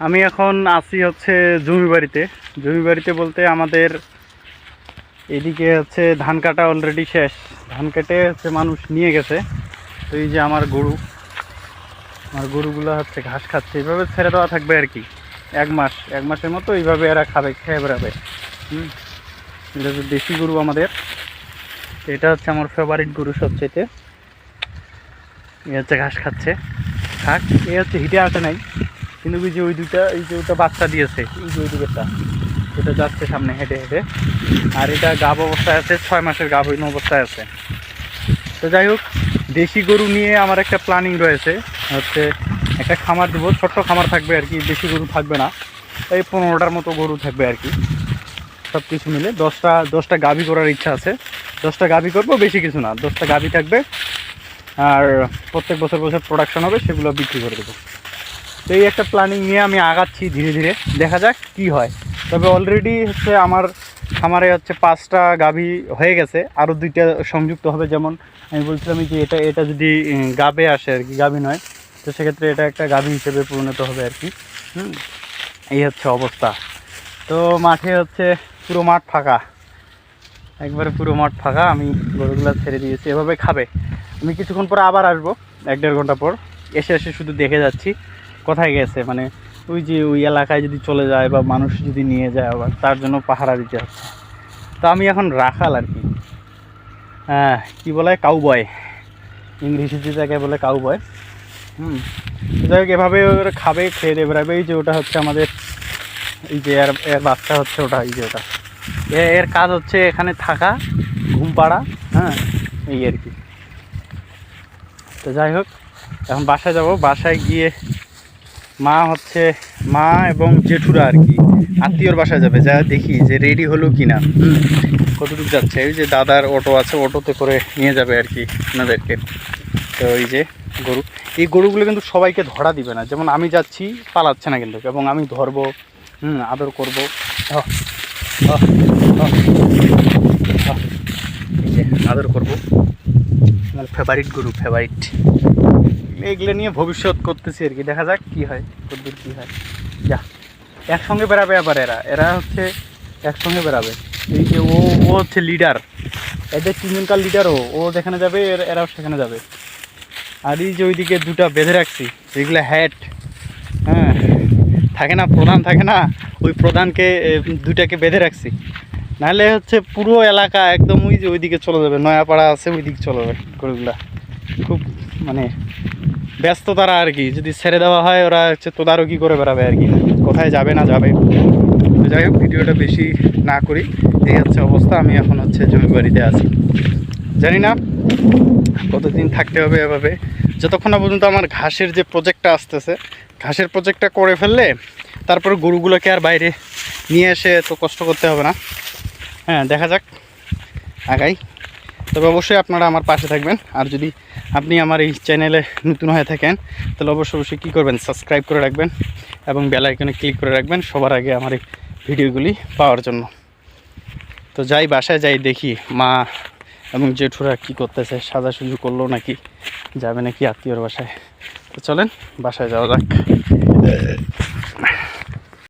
আমি এখন আছি হচ্ছে জমি বাড়িতে। জমি বাড়িতে বলতে আমাদের এদিকে হচ্ছে ধান কাটা অলরেডি শেষ। ধান কেটে হচ্ছে মানুষ নিয়ে গেছে। তো এই যে আমার গরু, আমার গরুগুলো হচ্ছে ঘাস খাচ্ছে। এইভাবে ছেড়ে দেওয়া থাকবে আর কি। এক মাস, এক মাসের মতো এইভাবে এরা খাবে, খেয়ে বেড়াবে। হুম? এটা হচ্ছে দেশি গরু আমাদের। এটা হচ্ছে আমার ফেভারিট গরু সবচেয়ে এ হচ্ছে ঘাস খাচ্ছে। থাক এ হচ্ছে হিটে আসে নাই। কিন্তু ওই যে ওই দুইটা, এই যে ওটা বাচ্চা দিয়েছে, এই যে ওই দুটোটা ওটা যাচ্ছে সামনে হেঁটে হেঁটে। আর এটা গাব অবস্থায় আছে, ছয় মাসের গাভীন অবস্থায় আছে। তো যাই হোক, দেশি গরু নিয়ে আমার একটা প্ল্যানিং রয়েছে। হচ্ছে একটা খামার দেবো, ছোট্ট খামার থাকবে আর কি, দেশি গরু থাকবে না। এই পনেরোটার মতো গরু থাকবে আর কি। সব কিছু মিলে দশটা দশটা গাভী করার ইচ্ছা আছে। দশটা গাভী করব, বেশি কিছু না। দশটা গাভী থাকবে। আর প্রত্যেক বছর বছর প্রোডাকশন হবে, সেগুলো বিক্রি করে দেবো। তো এই একটা প্ল্যানিং নিয়ে আমি আগাচ্ছি ধীরে ধীরে। দেখা যাক কি হয়। তবে অলরেডি হচ্ছে আমার, খামারে হচ্ছে পাঁচটা গাভী হয়ে গেছে। আরও দুইটা সংযুক্ত হবে, যেমন আমি বলছিলাম যে এটা এটা যদি গাবে আসে আর কি, গাভী নয়, তো সেক্ষেত্রে এটা একটা গাভী হিসেবে পরিণত হবে আর কি। হুম, এই হচ্ছে অবস্থা। তো মাঠে হচ্ছে পুরো মাঠ ফাঁকা। একবারে পুরো মাঠ ফাঁকা, আমি গরুগুলো ছেড়ে দিয়েছি। এভাবে খাবে। আমি কিছুক্ষণ পর আবার আসব, এক দেড় ঘণ্টা পর। এসে এসে শুধু দেখে যাচ্ছি। কোথায় গেছে? মানে ওই যে ওই এলাকায় যদি চলে যায় বা মানুষ যদি নিয়ে যায় আবার, তার জন্য পাহারা দিতে হচ্ছে তো আমি এখন রাখাল আর কি। হ্যাঁ কী বলে? কাউ বয় ইংরেজিতে তাকে বলে কাউ বয় হুম। যাই হোক, এভাবে খাবে, খেয়ে দেবে। বেড়াবে এই যে ওটা হচ্ছে আমাদের, এই যে এর এর বাচ্চা হচ্ছে ওটা, এই যে ওটা। এর কাজ হচ্ছে এখানে থাকা, ঘুম পাড়া হ্যাঁ এই আর কি। তো যাই হোক, এখন বাসায় যাব। বাসায় গিয়ে মা হচ্ছে মা এবং জেঠুরা আর কি। আত্মীয়র বাসায় যাবে, যা দেখি যে রেডি হলো কি না কতটুকু যাচ্ছে? এই যে দাদার অটো আছে অটোতে করে নিয়ে যাবে আর কি ওনাদেরকে তো এই যে গরু, এই গরুগুলো কিন্তু সবাইকে ধরা দিবে না। যেমন আমি যাচ্ছি, পালাচ্ছে না কিন্তু, এবং আমি ধরবো, হুম, আদর করব। আদর করব। ফেভারিট গরু ফেভারিট এগুলো নিয়ে ভবিষ্যৎ করতেছি আর কি। দেখা যাক কি হয় কতদূর কি হয়। যা একসঙ্গে বেরাবে আবার এরা। এরা হচ্ছে একসঙ্গে বেরাবে এই যে ও ও হচ্ছে লিডার এদের তিনজনকার লিডার ও। ও যেখানে যাবে এর- এরাও সেখানে যাবে। আর এই যে ওইদিকে দুটা বেঁধে রাখছি যেগুলো হ্যাট হ্যাঁ থাকে না প্রধান থাকে না ওই প্রধানকে এ, দুইটাকে বেঁধে রাখছি। নাহলে হচ্ছে পুরো এলাকা একদম ওই যে ওইদিকে চলে যাবে নয়াপাড়া আছে ওইদিকে চলে যাবে। গরুগুলা খুব মানে ব্যস্ত তারা আর কি, যদি ছেড়ে দেওয়া হয় ওরা হচ্ছে তদারকি করে বেড়াবে আর কি। কোথায় যাবে না যাবে। যাই হোক, ভিডিওটা বেশি না করি। এই হচ্ছে অবস্থা, আমি এখন হচ্ছে জমি বাড়িতে আছি। জানি না কতদিন থাকতে হবে এভাবে। যতক্ষণ না পর্যন্ত আমার ঘাসের যে প্রজেক্টটা আসতেছে, ঘাসের প্রজেক্টটা করে ফেললে তারপরে গরুগুলোকে আর বাইরে নিয়ে এসে তো কষ্ট করতে হবে না। হ্যাঁ দেখা যাক। আগাই। তবে অবশ্যই আপনারা আমার পাশে থাকবেন। আর যদি আপনি আমার এই চ্যানেলে নতুন হয়ে থাকেন, তাহলে অবশ্যই অবশ্যই কী করবেন? সাবস্ক্রাইব করে রাখবেন এবং বেল আইকনে ক্লিক করে রাখবেন সবার আগে আমার এই ভিডিওগুলি পাওয়ার জন্য। তো যাই, বাসায় যাই, দেখি মা এবং জেঠুরা কী করতেছে সাজা সুজু করল নাকি, যাবে নাকি আত্মীয়র বাসায়। তো চলেন, বাসায় যাওয়া যাক।